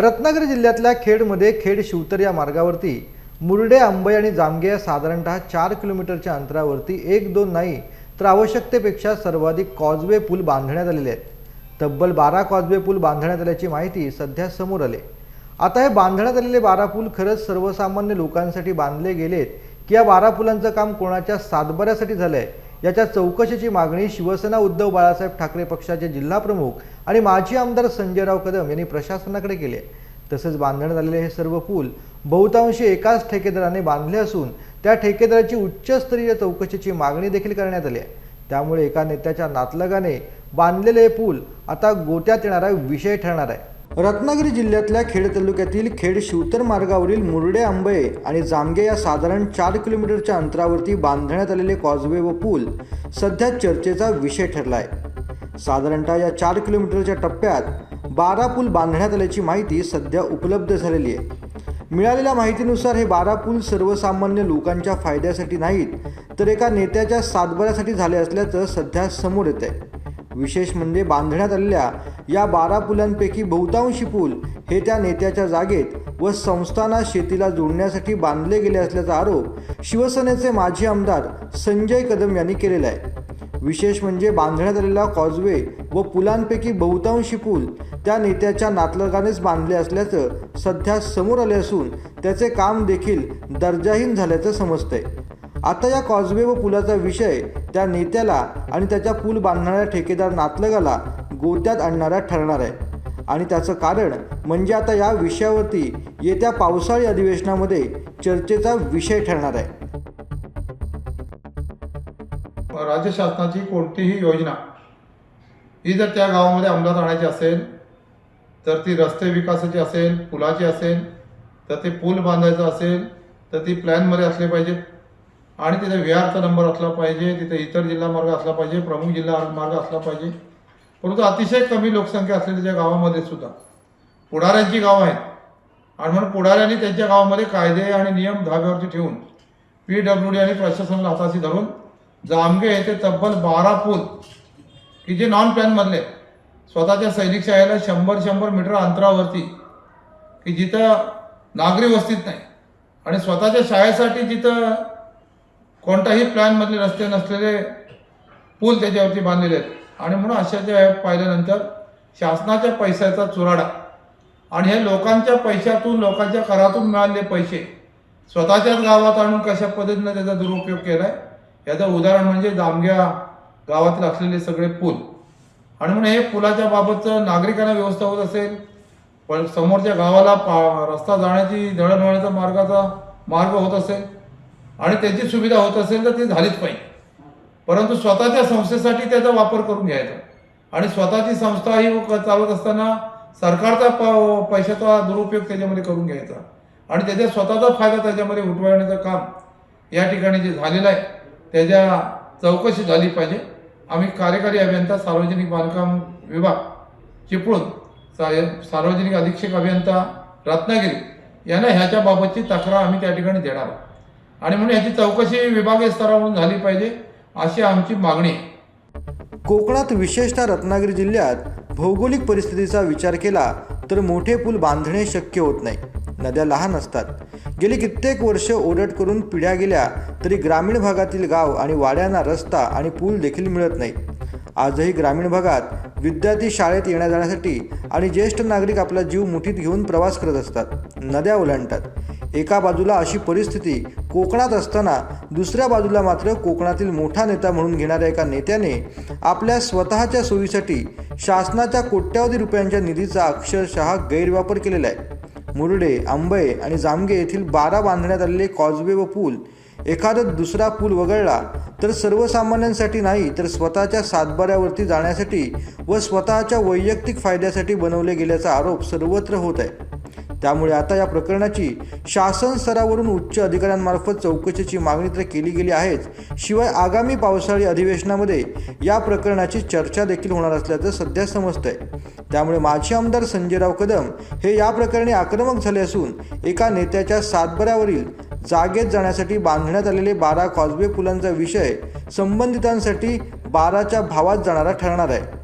रत्नागिरी जिल्ह्यातल्या खेडमध्ये खेड शिवतर या मार्गावरती मुरडे आंबई आणि जामगे या साधारणतः चार किलोमीटरच्या अंतरावरती एक दोन नाही तर आवश्यकतेपेक्षा सर्वाधिक कॉजवे पूल बांधण्यात आलेले आहेत. तब्बल बारा कॉजवे पूल बांधण्यात आल्याची माहिती सध्या समोर आली आता हे बांधण्यात आलेले बारा पूल खरंच सर्वसामान्य लोकांसाठी बांधले गेलेत की या बारा पुलांचं काम कोणाच्या सातबाऱ्यासाठी आहे याच्या चौकशीची मागणी शिवसेना उद्धव बाळासाहेब ठाकरे पक्षाचे जिल्हाप्रमुख आणि माजी आमदार संजयराव कदम यांनी प्रशासनाकडे केले आहे. तसेच बांधण्यात आलेले हे सर्व पूल बहुतांशी एकाच ठेकेदाराने बांधले असून त्या ठेकेदाराची उच्चस्तरीय चौकशीची मागणी देखील करण्यात आली आहे त्यामुळे एका नेत्याच्या नातलगाने बांधलेले हे पूल आता गोत्यात येणारा विषय ठरणार आहे रत्नागिरी जिल्ह्यातल्या खेड तालुक्यातील खेड शिवतर मार्गावरील मुरडे आंबे आणि जामगे या साधारण चार किलोमीटरच्या अंतरावरती बांधण्यात आलेले कॉजवे व पूल सध्या चर्चेचा विषय ठरला आहे साधारणतः या चार किलोमीटरच्या टप्प्यात बारा पूल बांधण्यात आल्याची माहिती सध्या उपलब्ध झालेली आहे. मिळालेल्या माहितीनुसार हे बारा पूल सर्वसामान्य लोकांच्या फायद्यासाठी नाहीत तर एका नेत्याच्या सातबाऱ्यासाठी झाले असल्याचं सध्या समोर येत आहे विशेष म्हणजे बांधण्यात आलेल्या या बारा पुलांपैकी बहुतांशी पूल हे त्या नेत्याच्या जागेत व संस्थाना शेतीला जोडण्यासाठी बांधले गेले असल्याचा आरोप शिवसेनेचे माजी आमदार संजय कदम यांनी केलेला आहे. विशेष म्हणजे बांधण्यात आलेला कॉजवे व पुलांपैकी बहुतांशी पूल त्या नेत्याच्या नातलगानेच बांधले असल्याचं सध्या समोर आले असून त्याचे काम देखील दर्जाहीन झाल्याचं समजतंय. आता या कॉजवे व पुलाचा विषय त्या नेत्याला आणि त्याच्या पूल बांधणाऱ्या ठेकेदार नातलगाला गोत्यात आणणारा ठरणार आहे. आणि त्याचं कारण म्हणजे आता या विषयावरती येत्या पावसाळी अधिवेशनामध्ये चर्चेचा विषय ठरणार आहे. राज्य शासनाची कोणतीही योजना ही जर त्या गावामध्ये अंमलात आणायची असेल तर ती रस्ते विकासाची असेल पुलाची असेल तर ते पूल बांधायचं असेल तर ती प्लॅनमध्ये असले पाहिजेत आणि तिथे विहारचा नंबर असला पाहिजे तिथे इतर जिल्हा मार्ग असला पाहिजे प्रमुख जिल्हा मार्ग असला पाहिजे. परंतु अतिशय कमी लोकसंख्या असलेल्या त्या गावामध्ये सुद्धा पुढाऱ्यांची गावं आहेत. आणि म्हणून पुढाऱ्यांनी त्यांच्या गावामध्ये कायदे आणि नियम धाब्यावरती ठेवून पी डब्ल्यू डी आणि प्रशासनाला हाताशी धरून जामगे येथे तब्बल बारा पूल की जे नॉन प्लॅनमधले स्वतःच्या सैनिक शाळेला शंभर शंभर मीटर अंतरावरती की जिथं नागरी वस्तीत नाही आणि स्वतःच्या शाळेसाठी जिथं कोणताही प्लॅनमधले रस्ते नसलेले पूल त्याच्यावरती बांधलेले आहेत. आणि म्हणून अशाच्या पाहिल्यानंतर शासनाच्या पैशाचा चुराडा आणि हे लोकांच्या पैशातून लोकांच्या करातून मिळालेले पैसे स्वतःच्याच गावात आणून कशा पद्धतीनं त्याचा दुरुपयोग केला आहे याचं उदाहरण म्हणजे जामग्या गावातील असलेले सगळे पूल. आणि म्हणून हे पुलाच्या बाबतचं नागरिकांना व्यवस्था होत असेल पण समोरच्या गावाला पा रस्ता जाण्याची दळणवळणाचा मार्गाचा मार्ग होत असेल आणि त्याची सुविधा होत असेल तर ती झालीच पाहिजे. परंतु स्वतःच्या संस्थेसाठी त्याचा वापर करून घ्यायचा. आणि स्वतःची संस्था ही क- चालवत असताना सरकारचा प पैशाचा दुरुपयोग त्याच्यामध्ये करून घ्यायचा. आणि त्याच्या स्वतःचा फायदा त्याच्यामध्ये उठवण्याचं काम या ठिकाणी जे झालेलं आहे त्याच्या चौकशी झाली पाहिजे. आम्ही कार्यकारी अभियंता सार्वजनिक बांधकाम विभाग चिपळूण सा- सार्वजनिक अधीक्षक अभियंता रत्नागिरी यांना ह्याच्याबाबतची तक्रार आम्ही त्या ठिकाणी देणार आहोत. आणि म्हणून ह्याची चौकशी विभागीय स्तरावरून झाली पाहिजे. अशी आमची मागणी कोकणात विशेषतः रत्नागिरी जिल्ह्यात भौगोलिक परिस्थितीचा विचार केला तर मोठे पूल बांधणे शक्य होत नाही. नद्या लहान असतात. गेली कित्येक वर्ष ओढट करून पिढ्या गेल्या तरी ग्रामीण भागातील गाव आणि वाड्यांना रस्ता आणि पूल देखील मिळत नाही आजही ग्रामीण भागात विद्यार्थी शाळेत येण्या जाण्यासाठी आणि ज्येष्ठ नागरिक आपला जीव मुठीत घेऊन प्रवास करत असतात. नद्या ओलांडतात. एका बाजूला अशी परिस्थिती कोकणात असताना दुसऱ्या बाजूला मात्र कोकणातील मोठा नेता म्हणून घेणाऱ्या एका नेत्याने आपल्या स्वतःच्या सोयीसाठी शासनाच्या कोट्यावधी रुपयांच्या निधीचा अक्षरशः गैरवापर केलेला आहे. मुरडे आंबे आणि जामगे येथील बारा बांधण्यात आलेले कॉजवे व पूल एखादा दुसरा पूल वगळला तर सर्वसामान्यांसाठी नाही तर स्वतःच्या सातबाऱ्यावरती जाण्यासाठी व स्वतःच्या वैयक्तिक फायद्यासाठी बनवले गेल्याचा आरोप सर्वत्र होत आहे. त्यामुळे आता या प्रकरणाची शासन स्तरावरून उच्च अधिकाऱ्यांमार्फत चौकशीची मागणी तर केली गेली आहेच. शिवाय आगामी पावसाळी अधिवेशनामध्ये या प्रकरणाची चर्चा देखील होणार असल्याचं सध्या समजतंय. त्यामुळे माजी आमदार संजयराव कदम हे या प्रकरणी आक्रमक झाले असून एका नेत्याच्या सातबऱ्यावरील जागेत जाण्यासाठी बांधण्यात आलेले बारा कॉजवे पुलांचा विषय संबंधितांसाठी बाराच्या भावात जाणारा ठरणार आहे.